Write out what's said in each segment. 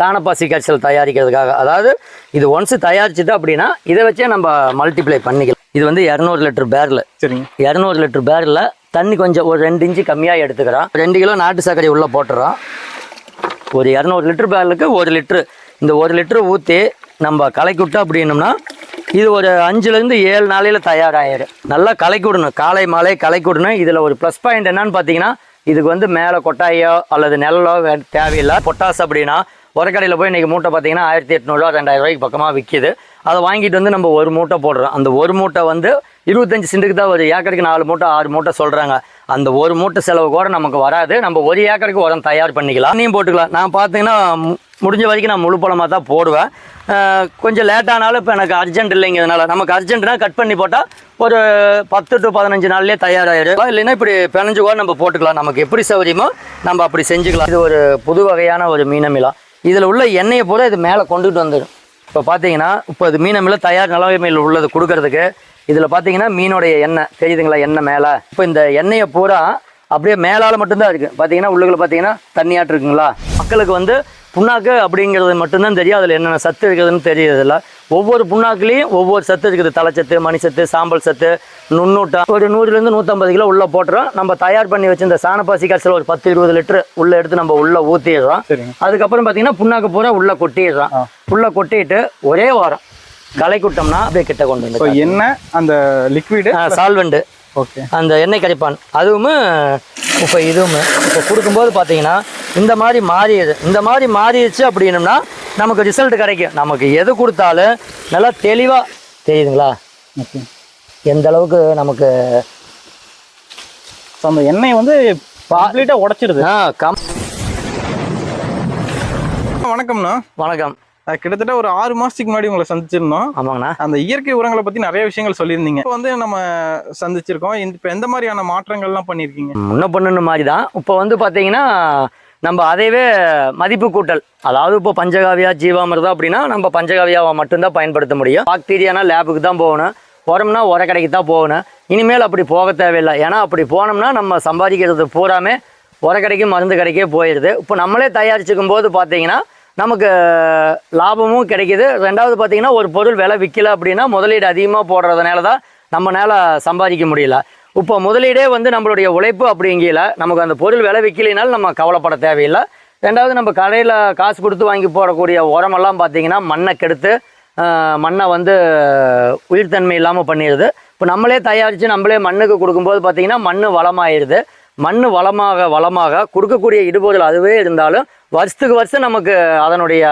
சாணப்பாசி கரைசல் தயாரிக்கிறதுக்காக. அதாவது இது ஒன்ஸ் தயாரிச்சுட்டு அப்படின்னா இதை வச்சே நம்ம மல்டிப்ளை பண்ணிக்கலாம். இது வந்து இரநூறு லிட்டர் பேரில் சரிங்க. இரநூறு லிட்டர் பேரில் தண்ணி கொஞ்சம் ஒரு ரெண்டு இன்ச்சு கம்மியாக எடுத்துக்கிறோம் ரெண்டு கிலோ நாட்டு சர்க்கரை உள்ளே போட்டுறோம் ஒரு இரநூறு லிட்டர் பேரலுக்கு ஒரு லிட்ரு இந்த ஒரு லிட்ரு ஊற்றி நம்ம கலக்கி விட்டோம் அப்படின்னம்னா இது ஒரு அஞ்சுலேருந்து ஏழு நாளையில் தயாராகிடும் நல்லா கலக்கி விடணும். காலை மாலை கலக்கி விடணும். இதில் ஒரு ப்ளஸ் பாயிண்ட் என்னன்னு பார்த்தீங்கன்னா இதுக்கு வந்து மேலே கொட்டாயோ அல்லது நெல்லோ வே- தேவையில்லை. பொட்டாஸ் அப்படின்னா உரக்கடையில் போய் இன்றைக்கி மூட்டை பார்த்தீங்கன்னா ஆயிரத்தி எட்நூறுரூவா ரெண்டாயிரம் ரூபாய்க்கு பக்கமாக விற்கிது அதை வாங்கிட்டு வந்து நம்ம ஒரு மூட்டை போடுறோம். அந்த ஒரு மூட்டை வந்து இருபத்தஞ்சு சென்ட்டுக்கு தான் ஒரு ஏக்கருக்கு நாலு மூட்டை ஆறு மூட்டை சொல்கிறாங்க அந்த ஒரு மூட்டை செலவு கூட நமக்கு வராது. நம்ம ஒரு ஏக்கருக்கு உரம் தயார் பண்ணிக்கலாம். நீயும் போட்டுக்கலாம். நான் பார்த்தீங்கன்னா முடிஞ்ச வரைக்கும் நான் முழு பழமாக தான் போடுவேன். கொஞ்சம் லேட்டானாலும் இப்போ எனக்கு அர்ஜென்ட் இல்லைங்கிறதுனால நமக்கு அர்ஜென்ட்னா கட் பண்ணி போட்டால் ஒரு பத்து டு பதினஞ்சு நாள்லேயே தயாராகிடும் இல்லைன்னா இப்படி பிணைஞ்சு கூட நம்ம போட்டுக்கலாம். நமக்கு எப்படி சௌகரியமோ நம்ம அப்படி செஞ்சுக்கலாம். இது ஒரு புது வகையான ஒரு மீனமிலாம் இதில் உள்ள எண்ணெயை பூரா இது மேலே கொண்டுட்டு வந்துடும் இப்போ பார்த்தீங்கன்னா இப்போ இது மீனமில் தயார் நிலவைமையில் உள்ளது கொடுக்கறதுக்கு. இதில் பார்த்தீங்கன்னா மீனுடைய எண்ணெய் தெரியுதுங்களா எண்ணெய் மேலே? இப்போ இந்த எண்ணெயை பூரா அப்படியே மேலால் மட்டும்தான் இருக்குது பார்த்தீங்கன்னா உள்ளுக்குள்ள பார்த்தீங்கன்னா தண்ணியாட்டு இருக்குங்களா மக்களுக்கு வந்து புண்ணாக்கு அப்படிங்கிறது மட்டும்தான் தெரியும். அதில் என்னென்ன சத்து இருக்குதுன்னு தெரியறதில்ல. ஒவ்வொரு புண்ணாக்குலேயும் ஒவ்வொரு சத்து இருக்குது. தலைச்சத்து மணிச்சத்து சாம்பல் சத்து நுண்ணூட்டம். ஒரு நூறுலேருந்து நூற்றம்பது கிலோ உள்ளே போட்டுறோம். நம்ம தயார் பண்ணி வச்சிருந்த சாணப்பாசி கரைசல் ஒரு பத்து இருபது லிட்டரு உள்ளே எடுத்து நம்ம உள்ளே ஊற்றிடுறோம் அதுக்கப்புறம் பார்த்தீங்கன்னா புண்ணாக்கு பூரா உள்ளே கொட்டிடுறோம். உள்ளே கொட்டிட்டு ஒரே வாரம் களை குட்டோம்னா அப்படியே கிட்ட கொண்டு வந்து எண்ணெய் அந்த லிக்விடு சால்வெண்ட் ஓகே. அந்த எண்ணெய் கரைப்பான். அதுவும் இப்போ இதுவும் இப்போ கொடுக்கும்போது பார்த்தீங்கன்னா இந்த மாதிரி மாறிடுது இந்த மாதிரி மாறிடுச்சு அப்படின்னம்னா நமக்கு ரிசல்ட் கிடைக்கும். நமக்கு எது கொடுத்தாலும் நல்லா தெளிவாக தெரியுதுங்களா? ஓகே. எந்த அளவுக்கு நமக்கு அந்த எண்ணெய் வந்து கம்ப்ளீட்டாக உடைச்சிருது. ஆ கம். வணக்கம்ண்ணா. வணக்கம். கிட்டத்தட்ட ஒரு ஆறு மாசத்துக்கு முன்னாடி உங்களை சந்திச்சிருந்தோம். ஆமாங்கண்ணா. அந்த இயற்கை உரங்களை பத்தி நிறைய விஷயங்கள் சொல்லியிருந்தீங்க. இப்போ வந்து நம்ம சந்திச்சிருக்கோம். இப்போ எந்த மாதிரியான மாற்றங்கள்லாம் பண்ணியிருக்கீங்க? முன்ன பொண்ணுன்னு மாதிரி தான் இப்போ வந்து பார்த்தீங்கன்னா நம்ம அதையவே மதிப்பு கூட்டல். அதாவது இப்போ பஞ்சகாவியா ஜீவாமிர்தம் அப்படின்னா நம்ம பஞ்சகாவியாவை மட்டும்தான் பயன்படுத்த முடியும். பாக்டீரியானா லேபுக்கு தான் போகணும். உரம்னா உர கடைக்கு தான் போகணும். இனிமேல் அப்படி போக தேவையில்லை. ஏன்னா அப்படி போனோம்னா நம்ம சம்பாதிக்கிறது பூராமே உர கடைக்கு மருந்து கடைக்கே போயிடுது. இப்போ நம்மளே தயாரிச்சுக்கும் போது பார்த்தீங்கன்னா நமக்கு லாபமும் கிடைக்குது. ரெண்டாவது பார்த்தீங்கன்னா ஒரு பொருள் விலை விற்கல அப்படின்னா முதலீடு அதிகமாக போடுறதுனால தான் நம்மளால சம்பாதிக்க முடியல. இப்போ முதலீடே வந்து நம்மளுடைய உழைப்பு அப்படிங்கல நமக்கு அந்த பொருள் விலை விற்கலினாலும் நம்ம கவலைப்பட தேவையில்லை. ரெண்டாவது நம்ம கடையில் காசு கொடுத்து வாங்கி போடக்கூடிய உரமெல்லாம் பார்த்திங்கன்னா மண்ணை கெடுத்து மண்ணை வந்து உயிர்த்தன்மை இல்லாமல் பண்ணிடுது. இப்போ நம்மளே தயாரித்து நம்மளே மண்ணுக்கு கொடுக்கும்போது பார்த்திங்கன்னா மண் வளமாயிடுது மண் வளமாக வளமாக கொடுக்கக்கூடிய இடுபொருள் அதுவே இருந்தாலும் வருஷத்துக்கு வருஷம் நமக்கு அதனுடைய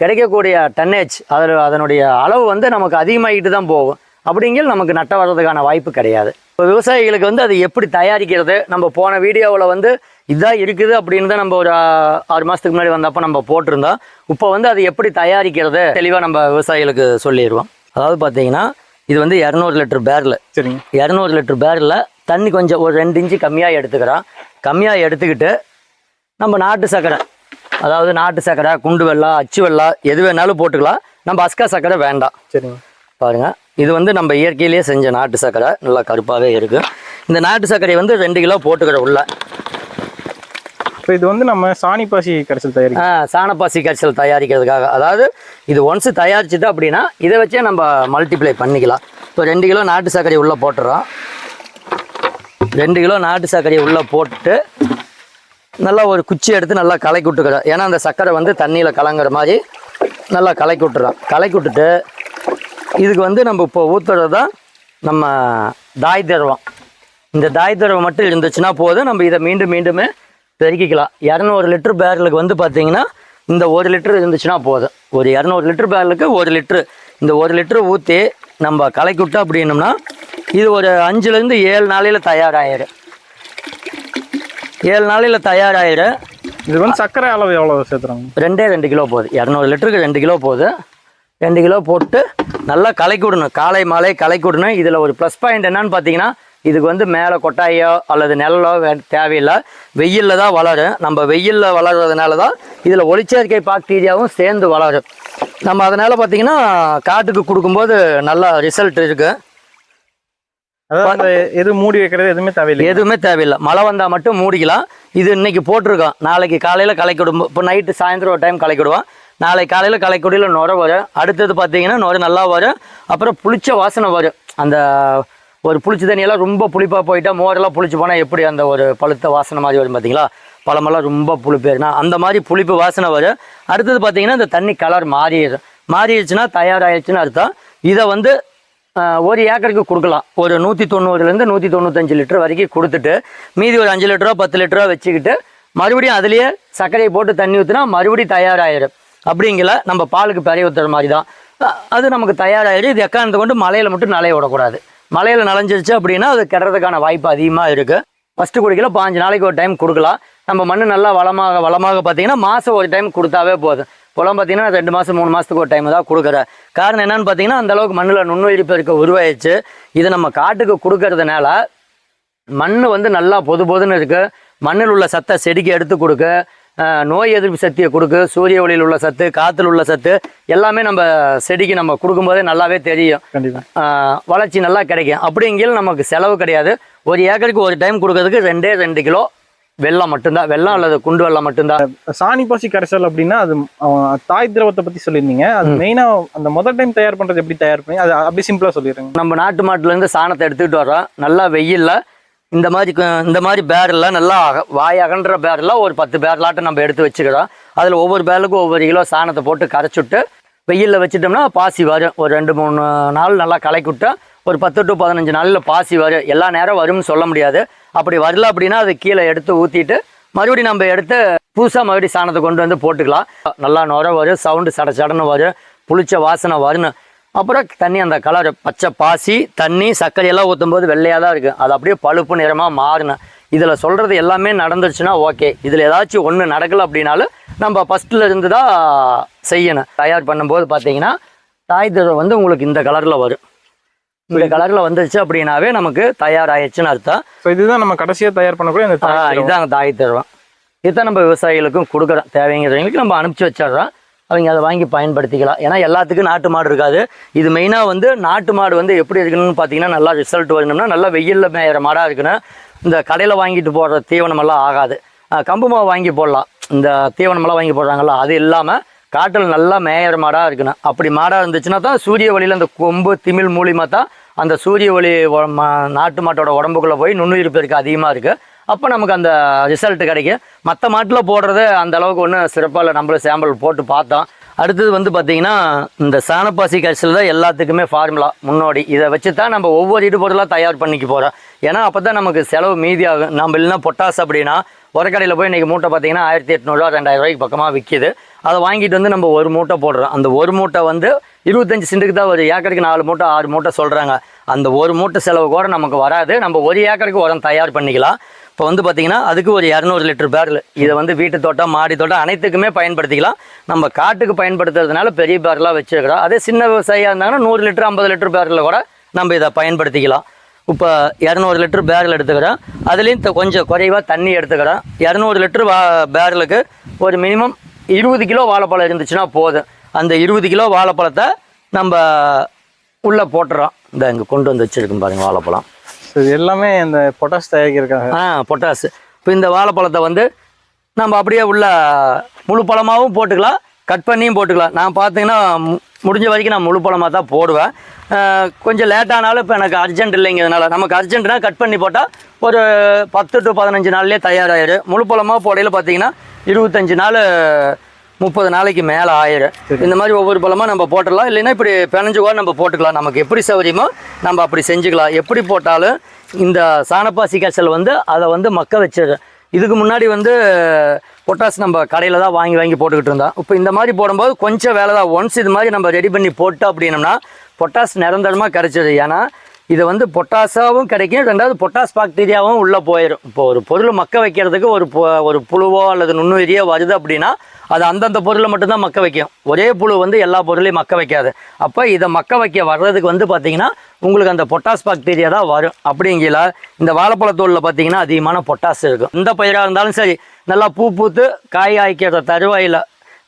கிடைக்கக்கூடிய டன்னேஜ் அதில் அதனுடைய அளவு வந்து நமக்கு அதிகமாகிட்டு தான் போகும். அப்படிங்கிற நமக்கு நட்ட வர்றதுக்கான வாய்ப்பு கிடையாது. இப்போ விவசாயிகளுக்கு வந்து அது எப்படி தயாரிக்கிறது? நம்ம போன வீடியோவில் வந்து இதான் இருக்குது அப்படின்னு தான் நம்ம ஒரு ஆறு மாதத்துக்கு முன்னாடி வந்தப்போ நம்ம போட்டிருந்தோம். இப்போ வந்து அது எப்படி தயாரிக்கிறது? தெளிவாக நம்ம விவசாயிகளுக்கு சொல்லிடுவோம். அதாவது பார்த்தீங்கன்னா இது வந்து இரநூறு லிட்டர் பேரில் சரிங்க. இரநூறு லிட்டர் பேரில் தண்ணி கொஞ்சம் ஒரு ரெண்டு இன்ச்சு கம்மியாக எடுத்துக்கிறோம் கம்மியாக எடுத்துக்கிட்டு நம்ம நாட்டு சர்க்கரை அதாவது நாட்டு சர்க்கரை குண்டு வெள்ளம் அச்சு வெள்ளம் எது வேணாலும் போட்டுக்கலாம். நம்ம அஸ்கா சர்க்கரை வேண்டாம். சரிங்க பாருங்கள் இது வந்து நம்ம இயற்கையிலேயே செஞ்ச நாட்டு சர்க்கரை நல்லா கருப்பாகவே இருக்குது இந்த நாட்டு சர்க்கரையை வந்து ரெண்டு கிலோ போட்டுக்கிற உள்ள. இப்போ இது வந்து நம்ம சாணி பாசி கரைசல் தயாரிக்கும் ஆ, சாணப்பாசி கரைசல் தயாரிக்கிறதுக்காக. அதாவது இது ஒன்ஸ் தயாரிச்சுட்டு அப்படின்னா இதை வச்சே நம்ம மல்டிப்ளை பண்ணிக்கலாம். இப்போ ரெண்டு கிலோ நாட்டு சர்க்கரை உள்ளே போட்டுறோம். ரெண்டு கிலோ நாட்டு சர்க்கரையை உள்ளே போட்டு நல்லா ஒரு குச்சி எடுத்து நல்லா கலக்கி விட்டுக்கிறோம் ஏன்னா அந்த சர்க்கரை வந்து தண்ணியில் கலங்குற மாதிரி நல்லா கலக்கி விட்டுறோம் கலக்கி விட்டுட்டு இதுக்கு வந்து நம்ம இப்போ ஊற்றுறது தான் நம்ம தாய் திரவம். இந்த தாய் திரவம் மட்டும் இருந்துச்சுன்னா போதும். நம்ம இதை மீண்டும் மீண்டுமே பெருக்கிக்கலாம். இரநூறு லிட்டர் பேரலுக்கு வந்து பார்த்தீங்கன்னா இந்த ஒரு லிட்டர் இருந்துச்சுன்னா போதும். ஒரு இரநூறு லிட்டர் பேரலுக்கு ஒரு லிட்ரு இந்த ஒரு லிட்டரு ஊற்றி நம்ம கலக்கி விட்டோம் அப்படின்னம்னா இது ஒரு அஞ்சுலேருந்து ஏழு நாளையில் தயாராகிடும் ஏழு நாளையில் தயாராகிடும் இது வந்து சர்க்கரை அளவு எவ்வளோ சேர்த்துறாங்க? ரெண்டே ரெண்டு கிலோ போகுது. இரநூறு லிட்டருக்கு ரெண்டு கிலோ போகுது. ரெண்டு கிலோ போட்டு நல்லா கலக்கி விடணும். காலை மாலை கலக்கி விடணும். இதில் ஒரு ப்ளஸ் பாயிண்ட் என்னன்னு பார்த்தீங்கன்னா இதுக்கு வந்து மேலே கொட்டாயோ அல்லது நெல்லோ வே- தேவையில்லை. வெயிலில் தான் வளரும். நம்ம வெயிலில் வளர்றதுனால தான் இதில் ஒளிச்சேர்க்கை பாக்டீரியாவும் சேர்ந்து வளரும். நம்ம அதனால் பார்த்தீங்கன்னா காட்டுக்கு கொடுக்கும்போது நல்ல ரிசல்ட் இருக்குது அதாவது அந்த எது மூடி வைக்கிறது எதுவுமே தேவையில்லை. எதுவுமே தேவையில்லை. மழை வந்தால் மட்டும் மூடிக்கலாம். இது இன்னைக்கு போட்டிருக்கோம் நாளைக்கு காலையில் களைக்கி விடும் இப்போ நைட்டு சாயந்தரம் ஒரு டைம் களைக்கி விடுவோம் நாளைக்கு காலையில் களைக்குடியில் நுர வரும். அடுத்தது பார்த்தீங்கன்னா நுர நல்லா வரும். அப்புறம் புளிச்ச வாசனை வரும். அந்த ஒரு புளிச்ச தண்ணியெல்லாம் ரொம்ப புளிப்பாக போயிட்டா மோரெல்லாம் புளிச்சு போனால் எப்படி அந்த ஒரு பழுத்த வாசனை மாதிரி வரும் பார்த்தீங்களா பழமெல்லாம் ரொம்ப புளிப்பேருனா அந்த மாதிரி புளிப்பு வாசனை வரும். அடுத்தது பார்த்தீங்கன்னா இந்த தண்ணி கலர் மாறிடுது. மாறிடுச்சுன்னா தயாராகிடுச்சுன்னு அர்த்தம். இதை வந்து ஒரு ஏக்கருக்கு கொடுக்கலாம். ஒரு நூற்றி தொண்ணூறுலேருந்து நூற்றி தொண்ணூத்தஞ்சு லிட்டர் வரைக்கும் கொடுத்துட்டு மீதி ஒரு அஞ்சு லிட்டரோ பத்து லிட்டரோ வச்சுக்கிட்டு மறுபடியும் அதுலேயே சர்க்கரையை போட்டு தண்ணி ஊற்றினா மறுபடியும் தயாராகிடும் அப்படிங்கிற நம்ம பாலுக்கு பெரிய ஊற்றுற மாதிரி தான் அது நமக்கு தயாராகிடும் இது எக்காரணத்தை கொண்டு மலையில் மட்டும் நலைய விடக்கூடாது. மலையில் நனைஞ்சிருச்சு அப்படின்னா அது கெடுறதுக்கான வாய்ப்பு அதிகமாக இருக்குது ஃபஸ்ட்டு குடிக்கல பாஞ்சு நாளைக்கு ஒரு டைம் கொடுக்கலாம். நம்ம மண் நல்லா வளமாக வளமாக பார்த்தீங்கன்னா மாதம் ஒரு டைம் கொடுத்தாவே போதும். இப்போலாம் பார்த்தீங்கன்னா ரெண்டு மாதம் மூணு மாதத்துக்கு ஒரு டைம் தான் கொடுக்குறேன். காரணம் என்னன்னு பார்த்தீங்கன்னா அந்த அளவுக்கு மண்ணில் நுண்ணுயிரி பெருக்க உருவாயிடுச்சு. இது நம்ம காட்டுக்கு கொடுக்கறதுனால மண் வந்து நல்லா பொது பொதுன்னு இருக்கு. மண்ணில் உள்ள சத்தை செடிக்கு எடுத்து கொடுக்க நோய் எதிர்ப்பு சக்தியை கொடுக்கு சூரிய ஒளியில் உள்ள சத்து காற்றுல உள்ள சத்து எல்லாமே நம்ம செடிக்கு நம்ம கொடுக்கும்போதே நல்லாவே தெரியும். வளர்ச்சி நல்லா கிடைக்கும். அப்படிங்கையில் நமக்கு செலவு கிடையாது. ஒரு ஏக்கருக்கு ஒரு டைம் கொடுக்கறதுக்கு ரெண்டே ரெண்டு கிலோ வெல்லம் மட்டும்தான். வெல்லம் அல்லது குண்டு வெல்லம் மட்டும்தான். சாணி பாசி கரைசல் அப்படின்னா அது தாய் திரவத்தை பத்தி சொல்லியிருந்தீங்க. அது மெயினா அந்த முதல் டைம் தயார் பண்றது எப்படி தயார் பண்ணி அது அப்படி சிம்பிளா சொல்லிடுறேங்க நம்ம நாட்டு மாட்டுலேருந்து சாணத்தை எடுத்துக்கிட்டு வரோம் நல்லா வெயில்ல இந்த மாதிரி இந்த மாதிரி பேரெல்லாம் நல்லா அக- வாய் அகன்ற பேரெல்லாம் ஒரு பத்து பேரலாட்டம் நம்ம எடுத்து வச்சுக்கிறோம். அதில் ஒவ்வொரு பேருக்கும் ஒவ்வொரு கிலோ சாணத்தை போட்டு கரைச்சுட்டு வெயிலில் வச்சுட்டோம்னா பாசி வரும். ஒரு ரெண்டு மூணு நாள் நல்லா கலக்கி விட்டா ஒரு பத்து டு பதினஞ்சு நாளில் பாசி வரும் எல்லா நேரம் வரும்னு சொல்ல முடியாது. அப்படி வரல அப்படின்னா அது கீழே எடுத்து ஊற்றிட்டு மறுபடியும் நம்ம எடுத்து புதுசாக மறுபடியும் சாணத்தை கொண்டு வந்து போட்டுக்கலாம். நல்லா நுர வரும் சவுண்டு சட சடன்னு வரும் புளிச்ச வாசனை வரும் அப்புறம் தண்ணி அந்த கலர் பச்சை பாசி தண்ணி சர்க்கரையெல்லாம் ஊற்றும் போது வெள்ளையாக தான் இருக்குது அது அப்படியே பழுப்பு நிறமாக மாறினேன் இதில் சொல்கிறது எல்லாமே நடந்துருச்சுன்னா ஓகே இதில் ஏதாச்சும் ஒன்று நடக்கலை அப்படின்னாலும் நம்ம ஃபஸ்ட்டில் இருந்து தான் செய்யணும். தயார் பண்ணும்போது பார்த்தீங்கன்னா தாய் திரம் வந்து உங்களுக்கு இந்த கலரில் வரும். இந்த கலரில் வந்துருச்சு அப்படின்னாவே நமக்கு தயாராகிடுச்சுன்னு அர்த்தம். ஸோ இதுதான் நம்ம கடைசியா தயார் பண்ணக்கூடிய அந்த ஆ, தாய் திரவம். இதாங்க தாய் தருவோம். இதுதான் நம்ம விவசாயிகளுக்கும் கொடுக்குறோம். தேவைங்கிறவங்களுக்கு நம்ம அனுப்பிச்சி வச்சிடுறோம். அவங்க அதை வாங்கி பயன்படுத்திக்கலாம். ஏன்னா எல்லாத்துக்கும் நாட்டு மாடு இருக்காது. இது மெயினாக வந்து நாட்டு மாடு வந்து எப்படி இருக்கணும்னு பார்த்தீங்கன்னா நல்லா ரிசல்ட் வரணும்னா நல்லா வெயிலில் மேயிற மாடாக இருக்கணும். இந்த கடையில் வாங்கிட்டு போடுற தீவனமெல்லாம் ஆகாது. கம்பு மாவு வாங்கி போடலாம். இந்த தீவனமெல்லாம் வாங்கி போடுறாங்கல்ல அது இல்லாமல் காட்டில் நல்லா மேயிற மாடாக இருக்கணும் அப்படி மாடாக இருந்துச்சுன்னா தான் சூரிய ஒளியில் அந்த கொம்பு திமிழ் மூலியமாக தான் அந்த சூரிய ஒளி நாட்டு மாட்டோட உடம்புக்குள்ளே போய் நுண்ணுயிர் பெருக்கு அதிகமாக இருக்குது அப்போ நமக்கு அந்த ரிசல்ட் கிடைக்கும். மற்ற மாட்டில் போடுறது அந்த அளவுக்கு ஒன்றும் சிறப்பாக இல்லை. நம்மளும் சாம்பிள் போட்டு பார்த்தோம். அடுத்தது வந்து பார்த்திங்கன்னா இந்த சாணப்பாசி கரிசல் தான் எல்லாத்துக்குமே ஃபார்முலா முன்னோடி. இதை வச்சு தான் நம்ம ஒவ்வொரு இடுபொருளாக தயார் பண்ணிக்க போகிறோம் ஏன்னா அப்போ தான் நமக்கு செலவு மீதியாகும் நம்ம இல்லைன்னா பொட்டாஸ் அப்படின்னா உரக்கடையில் போய் இன்றைக்கி மூட்டை பார்த்தீங்கன்னா ஆயிரத்தி எட்நூறுவா ரெண்டாயிரம் ரூபாய்க்கு பக்கமாக விற்கிது அதை வாங்கிட்டு வந்து நம்ம ஒரு மூட்டை போடுறோம். அந்த ஒரு மூட்டை வந்து இருபத்தஞ்சு சென்ட்டுக்கு தான் ஒரு ஏக்கருக்கு நாலு மூட்டை ஆறு மூட்டை சொல்கிறாங்க அந்த ஒரு மூட்டை செலவு கூட நமக்கு வராது. நம்ம ஒரு ஏக்கருக்கு உரம் தயார் பண்ணிக்கலாம். இப்போ வந்து பார்த்திங்கன்னா அதுக்கு ஒரு இரநூறு லிட்டர் பேரல் இதை வந்து வீட்டு தோட்டம் மாடி தோட்டம் அனைத்துக்குமே பயன்படுத்திக்கலாம். நம்ம காட்டுக்கு பயன்படுத்துறதுனால பெரிய பேரலாக வச்சுருக்கிறோம். அதே சின்ன விவசாயியாக இருந்தாங்கன்னா நூறு லிட்டர் ஐம்பது லிட்டர் பேரலில் கூட நம்ம இதை பயன்படுத்திக்கலாம். இப்போ இரநூறு லிட்டர் பேரல் எடுத்துக்கிறோம். அதுலேயும் கொஞ்சம் குறைவாக தண்ணி எடுத்துக்கிறோம். இரநூறு லிட்டர் வா பேரலுக்கு ஒரு மினிமம் இருபது கிலோ வாழைப்பழம் இருந்துச்சுன்னா போதும். அந்த இருபது கிலோ வாழைப்பழத்தை நம்ம உள்ளே போட்டுறோம். இந்த இங்கே கொண்டு வந்து வச்சுருக்கோம் பாருங்க வாழைப்பழம். இது எல்லாமே இந்த பொட்டாஸ் தயாரிக்கிறதுக்காக? ஆ பொட்டாசு இப்போ இந்த வாழைப்பழத்தை வந்து நம்ம அப்படியே உள்ள முழு பழமாகவும் போட்டுக்கலாம். கட் பண்ணியும் போட்டுக்கலாம். நான் பார்த்தீங்கன்னா முடிஞ்ச வரைக்கும் நான் முழு பழமாக தான் போடுவேன். கொஞ்சம் லேட்டானாலும் இப்போ எனக்கு அர்ஜென்ட் இல்லைங்கிறதுனால நமக்கு அர்ஜென்ட்னா கட் பண்ணி போட்டால் ஒரு பத்து டு பதினஞ்சு நாள்லேயே தயாராகிடும் முழு பழமாக போடையில் பார்த்தீங்கன்னா இருபத்தஞ்சு நாள் முப்பது நாளைக்கு மேலே ஆயிரும். இந்த மாதிரி ஒவ்வொரு பழமாக நம்ம போட்டுடலாம். இல்லைன்னா இப்படி பிணைஞ்சு கூட நம்ம போட்டுக்கலாம். நமக்கு எப்படி சௌகரியமோ நம்ம அப்படி செஞ்சுக்கலாம். எப்படி போட்டாலும் இந்த சாணப்பாசி காய்ச்சல் வந்து அதை வந்து மக்க வச்சிரு இதுக்கு முன்னாடி வந்து பொட்டாஸ் நம்ம கடையில் தான் வாங்கி வாங்கி போட்டுக்கிட்டு இருந்தோம். இப்போ இந்த மாதிரி போடும்போது கொஞ்சம் வேலை தான். ஒன்ஸ் இது மாதிரி நம்ம ரெடி பண்ணி போட்டோம் அப்படின்னம்னா பொட்டாஸ் நிரந்தரமாக கிடச்சிது ஏன்னா இது வந்து பொட்டாஸாகவும் கிடைக்கும் ரெண்டாவது பொட்டாஸ் பாக்டீரியாவும் உள்ளே போயிடும் இப்போ ஒரு பொருள் மக்க வைக்கிறதுக்கு ஒரு ஒரு புழுவோ அல்லது நுண்ணுயிரியோ வருது அப்படின்னா அது அந்தந்த பொருளை மட்டும்தான் மக்க வைக்கும். ஒரே புழு வந்து எல்லா பொருளையும் மக்க வைக்காது. அப்போ இதை மக்க வைக்க வர்றதுக்கு வந்து பார்த்தீங்கன்னா உங்களுக்கு அந்த பொட்டாஸ் பாக்டீரியா தான் வரும். அப்படிங்கில இந்த வாழைப்பழத்தோலில் பார்த்தீங்கன்னா அதிகமான பொட்டாஸ் இருக்கும். இந்த பயிராக இருந்தாலும் சரி நல்லா பூ பூத்து காய் காய்க்கிற தருவாயில்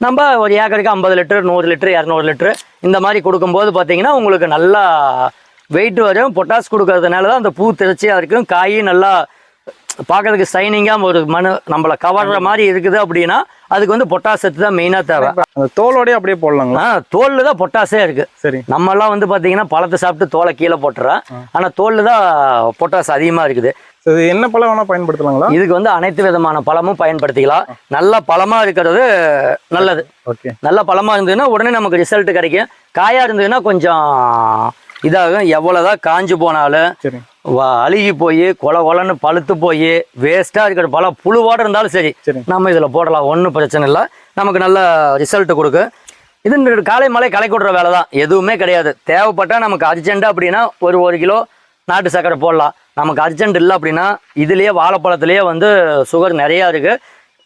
நம்ம ஒரு ஏக்கருக்கு ஐம்பது லிட்டர் நூறு லிட்டர் இரநூறு லிட்டர் இந்த மாதிரி கொடுக்கும்போது பார்த்திங்கன்னா உங்களுக்கு நல்லா வெயிட் வரும் பொட்டாஸ் கொடுக்கறதுனால தான் அந்த பூ திரச்சியாக இருக்கும் காய் நல்லா பார்க்கறதுக்கு சைனிங்காக ஒரு மனு நம்மளை கவர்ற மாதிரி இருக்குது அப்படின்னா அதுக்கு வந்து பொட்டாஸ் சத்து தான் மெயினாக தேவை. அந்த தோலோடய அப்படியே போடலாங்களா? தோலில் தான் பொட்டாஸே இருக்குது சரி. நம்மலாம் வந்து பார்த்தீங்கன்னா பழத்தை சாப்பிட்டு தோலை கீழே போட்டுறோம். ஆனால் தோலில் தான் பொட்டாஸ் அதிகமாக இருக்குது. இது என்ன பழம் வேணா பயன்படுத்தலாங்களா? இதுக்கு வந்து அனைத்து விதமான பழமும் பயன்படுத்திக்கலாம். நல்ல பழமாக இருக்கிறது நல்லது. ஓகே. நல்ல பழமாக இருந்ததுன்னா உடனே நமக்கு ரிசல்ட் கிடைக்கும். காயாக இருந்ததுன்னா கொஞ்சம் இதாகும். எவ்வளோதான் காஞ்சு போனாலும் அழுகி போய் கொல கொலன்னு பழுத்து போய் வேஸ்ட்டாக இருக்கிற பழம் புழுவோட இருந்தாலும் சரி. நம்ம இதில் போடலாம். ஒன்றும் பிரச்சனை இல்லை. நமக்கு நல்ல ரிசல்ட் கொடுக்கும். இது காலை மலை களை கொடுற வேலை தான். எதுவுமே கிடையாது. தேவைப்பட்டால் நமக்கு அர்ஜென்ட்டாக அப்படின்னா ஒரு ஒரு கிலோ நாட்டு சர்க்கரை போடலாம். நமக்கு அர்ஜென்ட் இல்லை அப்படின்னா இதுலேயே வாழைப்பழத்துலேயே வந்து சுகர் நிறையா இருக்குது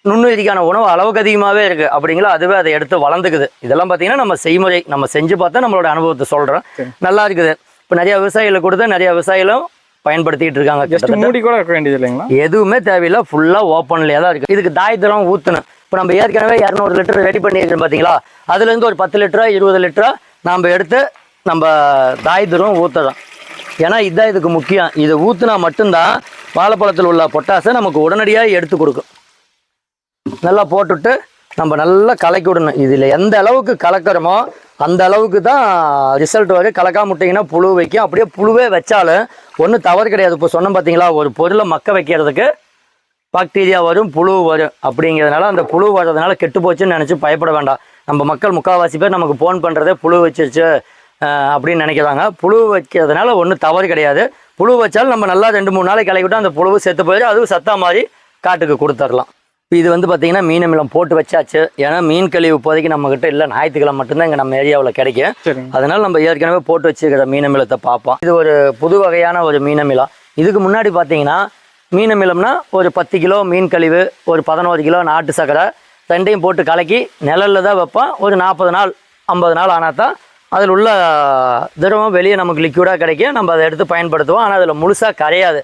நுண்ணுயிரிக்கான உணவு அளவுக்கு அதிகமாகவே இருக்குது அப்படிங்களா? அதுவே அதை எடுத்து வளர்ந்துக்குது. இதெல்லாம் பார்த்தீங்கன்னா நம்ம செய்முறை நம்ம செஞ்சு பார்த்தா நம்மளோட அனுபவத்தை சொல்கிறோம் நல்லா இருக்குது. இப்போ நிறைய விவசாயிகளுக்கு கொடுத்து நிறைய விவசாயிகளும் பயன்படுத்திட்டு இருக்காங்க. மூடி கூட இருக்க வேண்டியது இல்லைங்களா? எதுவுமே தேவையில்லை. ஃபுல்லாக ஓப்பன்லேயே தான் இருக்குது இதுக்கு தாயத்தரம் ஊற்றணும் இப்போ நம்ம ஏற்கனவே இரநூறு லிட்டர் ரெடி பண்ணியிருக்கோம் பார்த்தீங்களா அதுலேருந்து ஒரு பத்து லிட்டரா இருபது லிட்டரா நம்ம எடுத்து நம்ம தாயத்தரம் ஊற்றுறோம் ஏன்னா இதுதான் இதுக்கு முக்கியம். இது ஊற்றுனா மட்டும்தான் வாழைப்பழத்தில் உள்ள பொட்டாசை நமக்கு உடனடியாக எடுத்து கொடுக்கும். நல்லா போட்டுட்டு நம்ம நல்லா கலக்கி விடணும். இதில் எந்த அளவுக்கு கலக்கிறோமோ அந்த அளவுக்கு தான் ரிசல்ட் வரும் கலக்காம விட்டிங்கன்னா புழு வைக்கும். அப்படியே புழுவே வச்சாலும் ஒன்றும் தவறு கிடையாது. இப்போ சொன்னோம் பார்த்தீங்களா ஒரு பொருளை மக்க வைக்கிறதுக்கு பாக்டீரியா வரும் புழு வரும். அப்படிங்கிறதுனால அந்த புழு வர்றதுனால கெட்டு போச்சுன்னு நினச்சி பயப்பட வேண்டாம். நம்ம மக்கள் முக்கால்வாசி பேர் நமக்கு ஃபோன் பண்ணுறதே புழு வச்சிருச்சு அப்படின்னு நினைக்கிறாங்க. புழு வைக்கிறதுனால ஒன்றும் தவறு கிடையாது. புழு வச்சாலும் நம்ம நல்லா ரெண்டு மூணு நாளைக்கு கலக்கிவிட்டு அந்த புழு செத்து போயிடும். அதுவும் சத்தா மாதிரி காட்டுக்கு கொடுத்துடலாம். இது வந்து பார்த்தீங்கன்னா மீன் அமிலம் போட்டு வச்சாச்சு. ஏன்னா மீன் கழிவு இப்போதைக்கு நம்மக்கிட்ட இல்லை. ஞாயிற்றுக்கிழமை மட்டும்தான் இங்கே நம்ம ஏரியாவில் கிடைக்கும். அதனால நம்ம ஏற்கனவே போட்டு வச்சிருக்கிற மீன் அமிலத்தை பார்ப்போம். இது ஒரு புது வகையான ஒரு மீன் அமிலம். இதுக்கு முன்னாடி பார்த்தீங்கன்னா மீன் அமிலம்னா ஒரு பத்து கிலோ மீன் கழிவு ஒரு பதினோரு கிலோ நாட்டு சர்க்கரை ரெண்டையும் போட்டு கலக்கி நிழல்ல தான் வைப்போம். ஒரு நாற்பது நாள் ஐம்பது நாள் ஆனால் தான் அதில் உள்ள திரவம் வெளியே நமக்கு லிக்விடாக கிடைக்கும். நம்ம அதை எடுத்து பயன்படுத்துவோம். ஆனால் அதில் முழுசாக கரையாது.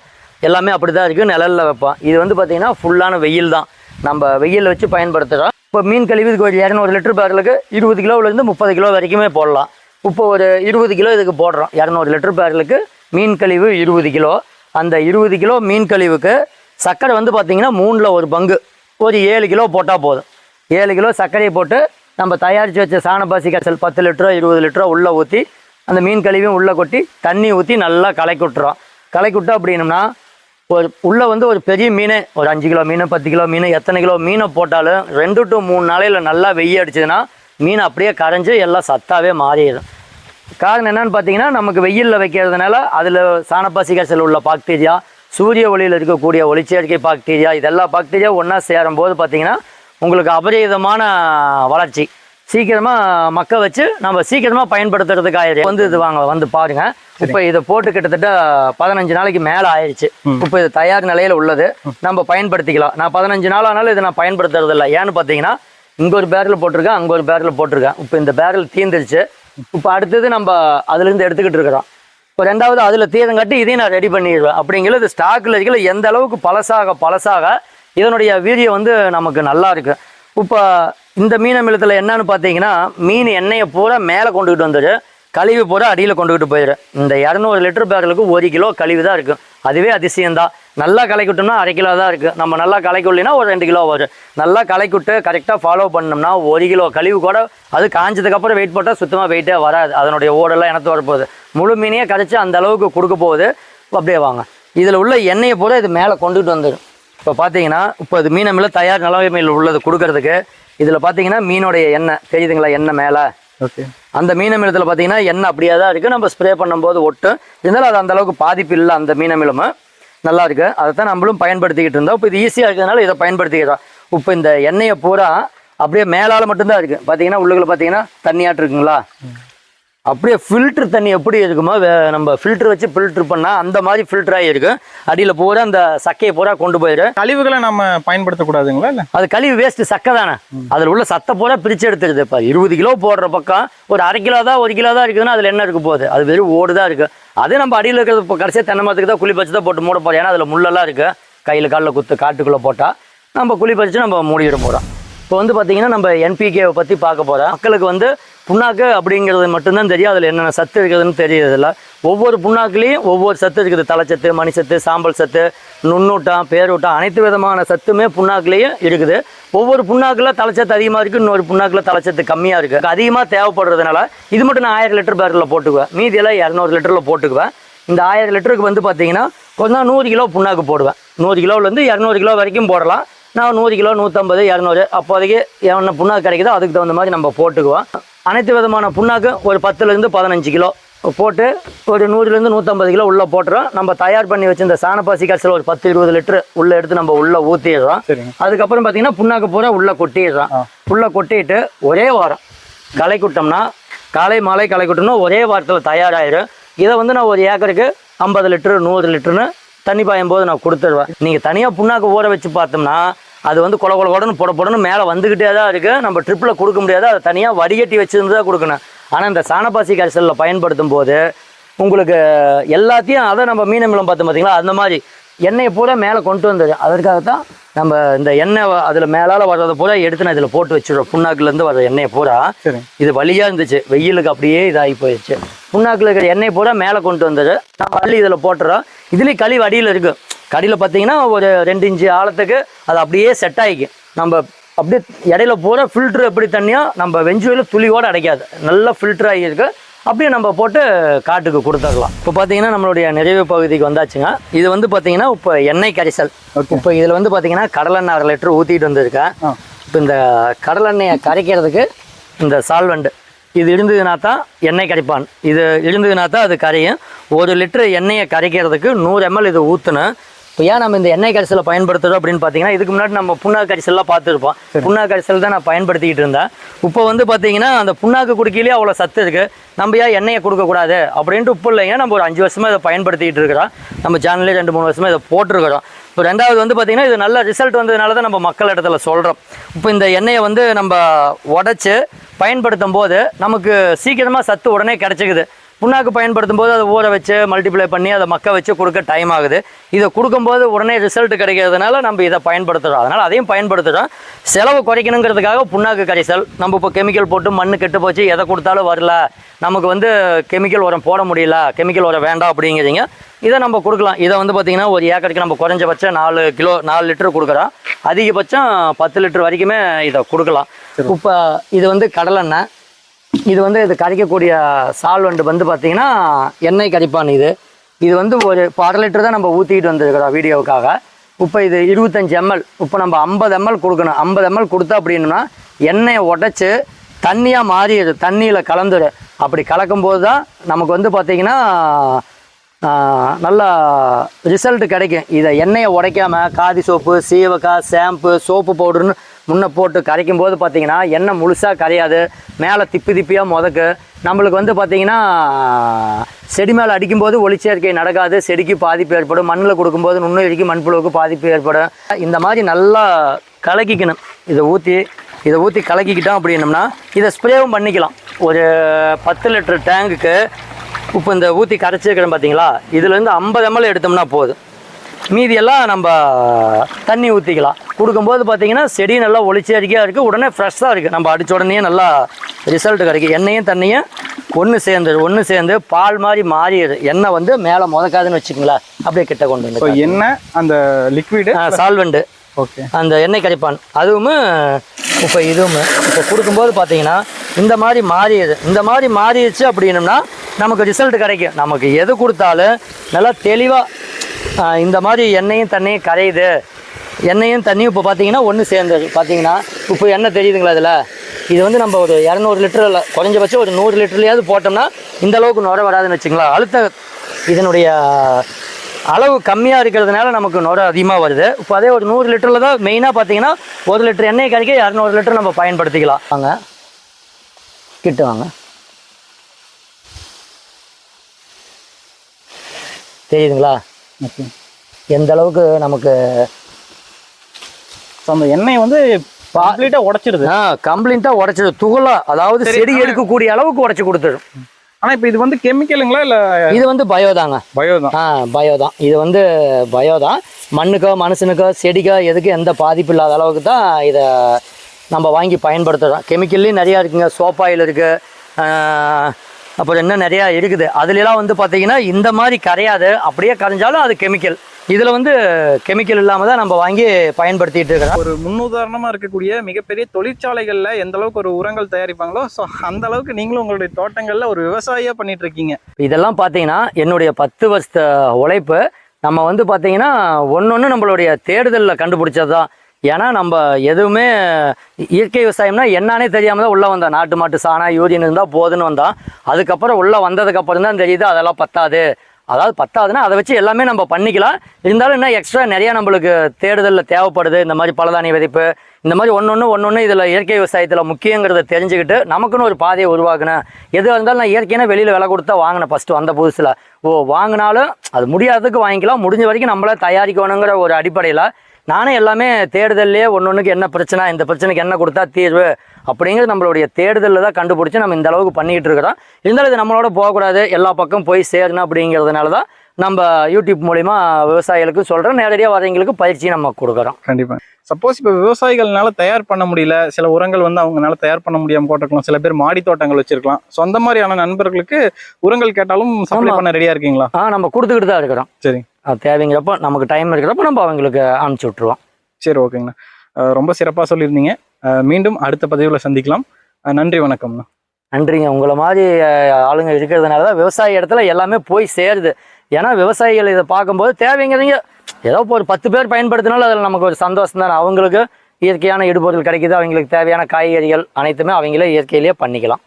எல்லாமே அப்படி தான் இருக்குது நிழல்ல வைப்போம். இது வந்து பார்த்திங்கன்னா ஃபுல்லான வெயில் தான். நம்ம வெயிலில் வச்சு பயன்படுத்துகிறோம் இப்போ மீன் கழிவுக்கு ஒரு இரநூறு லிட்டர் பேரலுக்கு இருபது கிலோவிலேருந்து முப்பது கிலோ வரைக்குமே போடலாம். இப்போ ஒரு இருபது கிலோ இதுக்கு போடுறோம். இரநூறு லிட்டர் பேரலுக்கு மீன் கழிவு இருபது கிலோ. அந்த இருபது கிலோ மீன் கழிவுக்கு சர்க்கரை வந்து பார்த்திங்கன்னா மூணில் ஒரு பங்கு. ஒரு ஏழு கிலோ போட்டால் போதும். ஏழு கிலோ சர்க்கரையை போட்டு நம்ம தயாரித்து வச்ச சாணப்பாசி கச்சல் பத்து லிட்டரோ இருபது லிட்டரோ உள்ளே ஊற்றி அந்த மீன் கழிவையும் உள்ளே கொட்டி தண்ணி ஊற்றி நல்லா களைக்குட்டுறோம். களைக்குட்டோம் கலக்கி விட்டோம் அப்படின்னம்னா ஒரு உள்ளே வந்து ஒரு பெரிய மீன் ஒரு அஞ்சு கிலோ மீன் பத்து கிலோ மீன் எத்தனை கிலோ மீனை போட்டாலும் ரெண்டு டு மூணு நாளையில் நல்லா வெய்ய அடிச்சதுன்னா மீன் அப்படியே கரைஞ்சி எல்லாம் சத்தாவே மாறிடும். காரணம் என்னன்னு பார்த்தீங்கன்னா நமக்கு வெயிலில் வைக்கிறதுனால அதில் சாணப்பாசி கரைசல் உள்ள பாக்டீரியா சூரிய ஒளியில் இருக்கக்கூடிய ஒளிச்சேர்க்கை பாக்டீரியா இதெல்லாம் பாக்டீரியா ஒன்றா சேரும்போது பார்த்தீங்கன்னா உங்களுக்கு அபரிதமான வளர்ச்சி. சீக்கிரமாக மக்க வச்சு நம்ம சீக்கிரமாக பயன்படுத்துறதுக்கு ஆயிடுச்சு வந்து இது வாங்க வந்து பாருங்க. இப்போ இதை போட்டு கிட்டத்தட்ட பதினஞ்சு நாளைக்கு மேலே ஆயிடுச்சு இப்போ இது தயார் நிலையில் உள்ளது. நம்ம பயன்படுத்திக்கலாம். நான் பதினஞ்சு நாள் ஆனாலும் இதை நான் பயன்படுத்துறது இல்லை ஏன்னு பார்த்தீங்கன்னா இங்கே ஒரு பேரல் போட்டிருக்கேன் அங்கே ஒரு பேரல் போட்டிருக்கேன். இப்போ இந்த பேரல் தீந்துருச்சு. இப்போ அடுத்தது நம்ம அதுலேருந்து எடுத்துக்கிட்டு இருக்கிறோம். இப்போ ரெண்டாவது அதில் தீரம் கட்டி இதையும் நான் ரெடி பண்ணிடுவேன். அப்படிங்கிறது ஸ்டாக்கில் இருக்கல எந்த அளவுக்கு பழசாக பழசாக இதனுடைய வீரியம் வந்து நமக்கு நல்லா இருக்கு. இப்போ இந்த மீன் அமிலத்தில் என்னன்னு பார்த்தீங்கன்னா மீன் எண்ணெயை பூரா மேலே கொண்டுகிட்டு வந்துடு கழிவு பூரா அடியில் கொண்டுகிட்டு போயிடு இந்த இரநூறு லிட்டர் பேரலுக்கு ஒரு கிலோ கழிவு தான் இருக்கும் அதுவே அதிசயம்தான். நல்லா கலைக்கிட்டோம்னா அரை கிலோ தான் இருக்குது நம்ம நல்லா கலைக்கொல்லினா ஒரு ரெண்டு கிலோ வரும். நல்லா கலைக்கிட்டு கரெக்டாக ஃபாலோ பண்ணோம்னா ஒரு கிலோ கழிவு கூட அது காஞ்சதுக்கப்புறம் வெயிட் போட்டால் சுத்தமாக வெயிட்டே வராது. அதனுடைய ஓடெல்லாம் இனத்து வரப்போகுது. முழு மீனையே கரைச்சி அந்த அளவுக்கு கொடுக்க போகுது. அப்படியே வாங்க. இதில் உள்ள எண்ணெயை பூரா இது மேலே கொண்டுகிட்டு வந்துடும் இப்போ பார்த்தீங்கன்னா இப்போ இது மீன் அமில தயார் நிலவைமையில் உள்ளது கொடுக்கறதுக்கு. இதில் பார்த்தீங்கன்னா மீனுடைய எண்ணெய். தெரியுதுங்களா எண்ணெய் மேலே? ஓகே. அந்த மீன் அமிலத்தில் பார்த்தீங்கன்னா எண்ணெய் அப்படியே தான் இருக்குது நம்ம ஸ்ப்ரே பண்ணும்போது ஒட்டும். இருந்தாலும் அது அந்த அளவுக்கு பாதிப்பு இல்லை அந்த மீன் அமிலமும் நல்லா இருக்கு. அதை தான் நம்மளும் பயன்படுத்திக்கிட்டு இருந்தோம். இப்போ இது ஈஸியாக இருக்கிறதுனால இதை பயன்படுத்திக்கிறோம். இப்போ இந்த எண்ணெயை பூரா அப்படியே மேலால் மட்டும்தான் இருக்குது பார்த்தீங்கன்னா உள்ளுக்குள்ள பார்த்தீங்கன்னா தண்ணியாட்டு இருக்குங்களா? அப்படியே ஃபில்டர் தண்ணி எப்படி இருக்குமோ நம்ம ஃபில்டர் வச்சு ஃபில்டர் பண்ணால் அந்த மாதிரி ஃபில்டர் ஆகி இருக்கும். அடியில் பூரா அந்த சக்கையை பூரா கொண்டு போயிடும் கழிவுகளை நம்ம பயன்படுத்தக்கூடாதுங்களா இல்லை? அது கழிவு வேஸ்ட் சக்கை தானே. அதில் உள்ள சத்தை பூரா பிரிச்சு எடுத்துருது இப்போ இருபது கிலோ போடுற பக்கம் ஒரு அரை கிலோ தான் ஒரு கிலோ தான் இருக்குதுன்னா அதில் என்ன இருக்க போகுது? அது வெறும் ஓடு தான் இருக்கு. அதே நம்ம அடியில் இருக்கிறது இப்போ கடைசியாக தென்னை மரத்துக்கு தான் குழி பறிச்சு தான் போட்டு மூட போகிறோம் ஏன்னா அதில் முள்ளெல்லாம் இருக்கு. கையில் காலில் குத்து காட்டுக்குள்ளே போட்டால் நம்ம குழி பறிச்சு நம்ம மூடிட போகிறோம் இப்போ வந்து பார்த்தீங்கன்னா நம்ம என்பிகேவை பற்றி பார்க்க போகிறோம் மக்களுக்கு வந்து புண்ணாக்கு அப்படிங்கிறது மட்டும்தான் தெரியும். அதில் என்னென்ன சத்து இருக்குதுன்னு தெரியறதில்ல. ஒவ்வொரு புண்ணாக்குலேயும் ஒவ்வொரு சத்து இருக்குது. தலைச்சத்து மணிச்சத்து சாம்பல் சத்து நுண்ணூட்டம் பேரூட்டம் அனைத்து விதமான சத்துமே புண்ணாக்குலேயும் இருக்குது. ஒவ்வொரு புண்ணாக்கில் தலைச்சத்து அதிகமாக இருக்குது இன்னொரு புண்ணாக்கில் தலைச்சத்து கம்மியாக இருக்குது அதிகமாக தேவைப்படுறதுனால இது மட்டும் நான் ஆயிரம் லிட்டர் பேரில் போட்டுக்குவேன். மீதியெல்லாம் இரநூறு லிட்டரில் போட்டுக்குவேன். இந்த ஆயிரம் லிட்டருக்கு வந்து பார்த்தீங்கன்னா கொஞ்சம் நூறு கிலோ புண்ணாக்கு போடுவேன். நூறு கிலோவிலேருந்து இரநூறு கிலோ வரைக்கும் போடலாம். நான் நூறு கிலோ நூற்றம்பது இரநூறு. அப்போதைக்கு என்ன புண்ணாக்கு கிடைக்குதோ அதுக்கு தகுந்த மாதிரி நம்ம போட்டுக்குவோம். அனைத்து விதமான புண்ணாக்கு ஒரு பத்துலேருந்து பதினஞ்சு கிலோ போட்டு ஒரு நூறுலேருந்து நூற்றம்பது கிலோ உள்ளே போட்டுறோம். நம்ம தயார் பண்ணி வச்சிருந்த சாணப்பாசி காய்ச்சல் ஒரு பத்து இருபது லிட்டர் உள்ளே எடுத்து நம்ம உள்ளே ஊற்றிடுறோம் அதுக்கப்புறம் பார்த்தீங்கன்னா புண்ணாக்கு பூரா உள்ளே கொட்டிடுறோம். உள்ளே கொட்டிட்டு ஒரே வாரம் களை குட்டோம்னா காலை மாலை களை குட்டோம்னா ஒரே வாரத்தில் தயாராகிடும் இதை வந்து நான் ஒரு ஏக்கருக்கு ஐம்பது லிட்டரு நூறு லிட்டருன்னு தண்ணி பாயும் போது நான் கொடுத்துருவேன் நீங்கள் தனியாக புண்ணாக்கு ஊற வச்சு பார்த்தோம்னா அது வந்து கொல கொல கொடன்னு போட மேலே வந்துக்கிட்டே தான் இருக்குது நம்ம ட்ரிப்பில் கொடுக்க முடியாது. அதை தனியாக வடிகட்டி வச்சுருந்து தான் கொடுக்கணும். ஆனால் இந்த சாணப்பாசி கரிசலில் பயன்படுத்தும் போது உங்களுக்கு எல்லாத்தையும் அதை நம்ம மீன் பார்த்தோம் பார்த்தீங்களா? அந்த மாதிரி எண்ணெயை பூரா மேலே கொண்டு வந்தது. அதற்காகத்தான் நம்ம இந்த எண்ணெய் அதில் மேலால் வர்றதை பூரா எடுத்து நான் இதில் போட்டு வச்சுருவோம் புண்ணாக்குலேருந்து வர்ற எண்ணெயை பூரா. இது வலியாக இருந்துச்சு. வெயிலுக்கு அப்படியே இதாகி போயிடுச்சு. புண்ணாக்கில் இருக்கிற எண்ணெய் பூரா மேலே கொண்டு வந்தது நான் வள்ளி இதில் போட்டுறோம் இதுலேயும் கழிவு அடியில் இருக்குது கடியில் பார்த்தீங்கன்னா ஒரு ரெண்டு இன்ச்சு ஆழத்துக்கு அது அப்படியே செட் ஆகிக்கும் நம்ம அப்படியே இடையில பூரா ஃபில்ட்ரு எப்படி தண்ணியாக நம்ம வெஞ்சுவையில் துளியோடு அடைக்காது. நல்லா ஃபில்டர் ஆகியிருக்கு அப்படியே நம்ம போட்டு காட்டுக்கு கொடுத்துடலாம். இப்போ பார்த்தீங்கன்னா நம்மளுடைய நிறைவு பகுதிக்கு வந்தாச்சுங்க. இது வந்து பார்த்தீங்கன்னா இப்போ எண்ணெய் கரைசல். இப்போ இதில் வந்து பார்த்தீங்கன்னா கடலெண்ணெய் அரை லிட்டர் ஊற்றிட்டு வந்திருக்கேன் இப்போ இந்த கடலெண்ணெயை கரைக்கிறதுக்கு இந்த சால்வெண்ட். இது இருந்ததுனா தான் எண்ணெய் கரைப்பான். இது இருந்ததுனா தான் அது கரையும். ஒரு லிட்டர் எண்ணெயை கரைக்கிறதுக்கு நூறு எம்எல் இது ஊற்றணும் இப்போ ஏன் நம்ம இந்த எண்ணெய் கரைசலை பயன்படுத்துகிறோம் அப்படின்னு பார்த்தீங்கன்னா இதுக்கு முன்னாடி நம்ம புண்ணாக்கு கரைசல்லாம் பார்த்துருப்போம். புண்ணாக்கு கரைசல் தான் நான் பயன்படுத்திக்கிட்டு இருந்தேன். இப்போ வந்து பார்த்தீங்கன்னா அந்த புண்ணாக்கு குடுக்கையிலே அவ்வளோ சத்து இருக்குது நம்ம ஏன் எண்ணெயை கொடுக்கக்கூடாது? அப்படின்ட்டு இப்போ இல்லைங்க நம்ம ஒரு அஞ்சு வருஷமாக இதை பயன்படுத்திக்கிட்டு இருக்கிறோம். நம்ம சேனல்லே ரெண்டு மூணு வருஷமாக இதை போட்டிருக்கிறோம். இப்போ ரெண்டாவது வந்து பார்த்தீங்கன்னா இது நல்ல ரிசல்ட் வந்ததுனால தான் நம்ம மக்கள் இடத்துல சொல்கிறோம் இப்போ இந்த எண்ணெயை வந்து நம்ம உடச்சி பயன்படுத்தும் போது நமக்கு சீக்கிரமாக சத்து உடனே கிடச்சிக்குது. புண்ணாக்கு பயன்படுத்தும் போது அதை ஊற வச்சு மல்டிப்ளை பண்ணி அதை மக்க வச்சு கொடுக்க டைம் ஆகுது. இதை கொடுக்கும்போது உடனே ரிசல்ட் கிடைக்கிறதுனால நம்ம இதை பயன்படுத்துகிறோம் அதனால் அதையும் பயன்படுத்துகிறோம் செலவு குறைக்கணுங்கிறதுக்காக புண்ணாக்கு கரைசல். நம்ம இப்போ கெமிக்கல் போட்டு மண்ணு கெட்டு போச்சு எதை கொடுத்தாலும் வரல. நமக்கு வந்து கெமிக்கல் உரம் போட முடியல கெமிக்கல் உரம் வேண்டாம் அப்படிங்கிறீங்க. இதை நம்ம கொடுக்கலாம். இதை வந்து பார்த்திங்கன்னா ஒரு ஏக்கருக்கு நம்ம குறைஞ்சபட்சம் நாலு கிலோ நாலு லிட்டர் கொடுக்குறோம். அதிகபட்சம் பத்து லிட்டர் வரைக்குமே இதை கொடுக்கலாம். இப்போ இது வந்து கடலெண்ணெய். இது வந்து இது கரைக்கக்கூடிய சால்வெண்ட் வந்து பார்த்தீங்கன்னா எண்ணெய் கரைப்பான் இது. இது வந்து ஒரு இப்போ அரை லிட்டர் தான் நம்ம ஊற்றிக்கிட்டு வந்திருக்கிறோம் வீடியோவுக்காக. இப்போ இது இருபத்தஞ்சி எம்எல். இப்போ நம்ம ஐம்பது எம்எல் கொடுக்கணும். ஐம்பது எம்எல் கொடுத்தா அப்படின்னா எண்ணெயை உடச்சி தண்ணியாக மாறிடுது தண்ணியில் கலந்துடும் அப்படி கலக்கும்போது தான் நமக்கு வந்து பார்த்திங்கன்னா நல்லா ரிசல்ட் கிடைக்கும். இதை எண்ணெயை உடைக்காமல் காதி சோப்பு சீவக்காய் ஷாம்பு சோப்பு பவுடர்னு முன்னே போட்டு கரைக்கும் போது பார்த்தீங்கன்னா எண்ணெய் முழுசாக கரையாது. மேலே திப்பி திப்பியாக முதக்கு. நம்மளுக்கு வந்து பார்த்திங்கன்னா செடி மேலே அடிக்கும்போது ஒளிச்சேர்க்கை நடக்காது. செடிக்கு பாதிப்பு ஏற்படும். மண்ணில் கொடுக்கும்போது நுண்ணுயிரிக்கு மண்புழுவுக்கு பாதிப்பு ஏற்படும். இந்த மாதிரி நல்லா கலக்கிக்கணும். இதை ஊற்றி இதை ஊற்றி கலக்கிக்கிட்டோம் அப்படின்னம்னா இதை ஸ்ப்ரேவும் பண்ணிக்கலாம். ஒரு பத்து லிட்டர் டேங்குக்கு இப்போ இந்த ஊற்றி கரைச்சிருக்கிறோம் பார்த்தீங்களா? இதுலேருந்து ஐம்பது எம்எல் எடுத்தோம்னா போதும். மீதியெல்லாம் நம்ம தண்ணி ஊற்றிக்கலாம் கொடுக்கும்போது பார்த்தீங்கன்னா செடி நல்லா ஒளிச்சேரிக்கையாக இருக்குது உடனே ஃப்ரெஷ்ஷாக இருக்குது நம்ம அடிச்ச உடனே நல்லா ரிசல்ட் கிடைக்கும். எண்ணெயும் தண்ணியும் ஒன்று சேர்ந்துரு ஒன்று சேர்ந்து பால் மாதிரி மாறிடுது. எண்ணெய் வந்து மேலே முதக்காதுன்னு வச்சுக்கோங்களேன். அப்படியே கிட்ட கொண்டு வந்து எண்ணெய் அந்த லிக்விடு சால்வெண்ட்டு ஓகே அந்த எண்ணெய் கரைப்பான். அதுவும் இப்போ இதுவும் இப்போ கொடுக்கும்போது பார்த்தீங்கன்னா இந்த மாதிரி மாறிடுது. இந்த மாதிரி மாறிடுச்சு அப்படின்னம்னா நமக்கு ரிசல்ட் கிடைக்கும். நமக்கு எது கொடுத்தாலும் நல்லா தெளிவாக இந்த மாதிரி எண்ணெயும் தண்ணியும் கரையுது. எண்ணெயும் தண்ணியும் இப்போ பார்த்தீங்கன்னா ஒன்று சேர்ந்தது பார்த்தீங்கன்னா இப்போ எண்ணெய் தெரியுதுங்களா அதில் இது வந்து நம்ம ஒரு இரநூறு லிட்டர் இல்லை குறைஞ்சபட்சம் ஒரு நூறு லிட்டர்லையாவது போட்டோம்னா இந்த அளவுக்கு நுர வராதுன்னு வச்சுங்களா அழுத்த இதனுடைய அளவு கம்மியாக இருக்கிறதுனால நமக்கு நுர அதிகமாக வருது. இப்போ அதே ஒரு நூறு லிட்டரில் தான் மெயினாக பார்த்தீங்கன்னா ஒரு லிட்டர் எண்ணெய் கறிக்க இரநூறு லிட்டர் நம்ம பயன்படுத்திக்கலாம். வாங்க. கிட்ட வாங்க. தெரியுதுங்களா? எந்த அளவுக்கு நமக்கு அந்த எண்ணெய் வந்து கம்ப்ளீட்டாக உடைச்சிருது ஆ கம்ப்ளீட்டாக உடச்சிடும் துகளா அதாவது செடி எடுக்கக்கூடிய அளவுக்கு உடச்சி கொடுத்துடும் ஆனால் இப்போ இது வந்து கெமிக்கலுங்களா இல்லை இது வந்து பயோ தாங்க. பயோ தான்? ஆ பயோ தான். இது வந்து பயோ தான். மண்ணுக்கோ மனுஷனுக்கோ செடிக்கோ எதுக்கு எந்த பாதிப்பு இல்லாத அளவுக்கு தான் இதை நம்ம வாங்கி பயன்படுத்துகிறோம் கெமிக்கல்லையும் நிறையா இருக்குங்க. சோப் ஆயில் இருக்குது அப்புறம் இன்னும் நிறையா இருக்குது. அதுலலாம் வந்து பார்த்தீங்கன்னா இந்த மாதிரி கரையாது அப்படியே கரைஞ்சாலும் அது கெமிக்கல் இதில் வந்து கெமிக்கல் இல்லாமல் தான் நம்ம வாங்கி பயன்படுத்திட்டு இருக்கிறோம். ஒரு முன்னுதாரணமா இருக்கக்கூடிய மிகப்பெரிய தொழிற்சாலைகள்ல எந்த அளவுக்கு ஒரு உரங்கள் தயாரிப்பாங்களோ ஸோ அந்த அளவுக்கு நீங்களும் உங்களுடைய தோட்டங்கள்ல ஒரு விவசாயியா பண்ணிட்டு இருக்கீங்க இதெல்லாம் பார்த்தீங்கன்னா என்னுடைய பத்து வருஷ உழைப்பு. நம்ம வந்து பார்த்தீங்கன்னா ஒன்று ஒன்று நம்மளுடைய தேடுதலில் கண்டுபிடிச்சது தான் ஏன்னா நம்ம எதுவுமே இயற்கை விவசாயம்னா என்னன்னே தெரியாமல் தான் உள்ளே வந்தோம். நாட்டு மாட்டு சாணம் யூரியன் இருந்தால் போதுன்னு வந்தோம். அதுக்கப்புறம் உள்ளே வந்ததுக்கப்புறம் தான் தெரியுது அதெல்லாம் பத்தாது. அதாவது பத்தாதுன்னா அதை வச்சு எல்லாமே நம்ம பண்ணிக்கலாம். இருந்தாலும் இன்னும் எக்ஸ்ட்ரா நிறையா நம்மளுக்கு தேடுதலில் தேவைப்படுது. இந்த மாதிரி பலதானிய விதைப்பு இந்த மாதிரி ஒன்று ஒன்று ஒன்று ஒன்று இதில் இயற்கை விவசாயத்தில் முக்கியங்கிறத தெரிஞ்சுக்கிட்டு நமக்குன்னு ஒரு பாதையை உருவாக்குனேன் எதுவாக இருந்தாலும் நான் இயற்கையான வெளியில் விலை கொடுத்தா வாங்கினேன் ஃபஸ்ட்டு வந்த புதுசில். ஓ வாங்கினாலும் அது முடியாததுக்கு வாங்கிக்கலாம். முடிஞ்ச வரைக்கும் நம்மளே தயாரிக்கணுங்கிற ஒரு அடிப்படையில் நானே எல்லாமே தேடுதல்லே ஒன்று ஒன்றுக்கு என்ன பிரச்சனை இந்த பிரச்சனைக்கு என்ன கொடுத்தா தீர்வு அப்படிங்கிறது நம்மளுடைய தேடுதலில் தான் கண்டுபிடிச்சி நம்ம இந்த அளவுக்கு பண்ணிக்கிட்டு இருக்கிறோம். இருந்தாலும் இது நம்மளோட போகக்கூடாது எல்லா பக்கம் போய் சேரணும் அப்படிங்கிறதுனால தான் நம்ம யூடியூப் மூலிமா விவசாயிகளுக்கு சொல்கிறோம் நேரடியாக வரவங்களுக்கு பயிற்சி நம்ம கொடுக்குறோம். கண்டிப்பா. சப்போஸ் இப்போ விவசாயிகள்னால தயார் பண்ண முடியல சில உரங்கள் வந்து அவங்கனால தயார் பண்ண முடியாம போட்டிருக்கலாம் சில பேர் மாடி தோட்டங்கள் வச்சிருக்கலாம். ஸோ அந்த மாதிரியான நண்பர்களுக்கு உரங்கள் கேட்டாலும் சப்ளை. பண்ண ரெடியா இருக்கீங்களா? ஆ நம்ம கொடுத்துக்கிட்டு தான் இருக்கிறோம். சரி. அது தேவைங்கிறப்போ நமக்கு டைம் இருக்கிறப்ப நம்ம அவங்களுக்கு அனுப்பிச்சி விட்ருவோம் சரி ஓகேங்கண்ணா. ரொம்ப சிறப்பா சொல்லியிருந்தீங்க. மீண்டும் அடுத்த பதிவுல சந்திக்கலாம். நன்றி வணக்கம்ண்ணா. நன்றிங்க. உங்களை மாதிரி ஆளுங்க இருக்கிறதுனால தான் விவசாய இடத்துல எல்லாமே போய் சேருது. ஏன்னா விவசாயிகள் இதை பார்க்கும்போது தேவைங்கிறவங்க ஏதோ இப்போ ஒரு பத்து பேர் பயன்படுத்தினாலும் அதில் நமக்கு ஒரு சந்தோஷம் தானே. அவங்களுக்கு இயற்கையான இடுபொருள் கிடைக்குது. அவங்களுக்கு தேவையான காய்கறிகள் அனைத்துமே அவங்களே இயற்கையிலேயே பண்ணிக்கலாம்.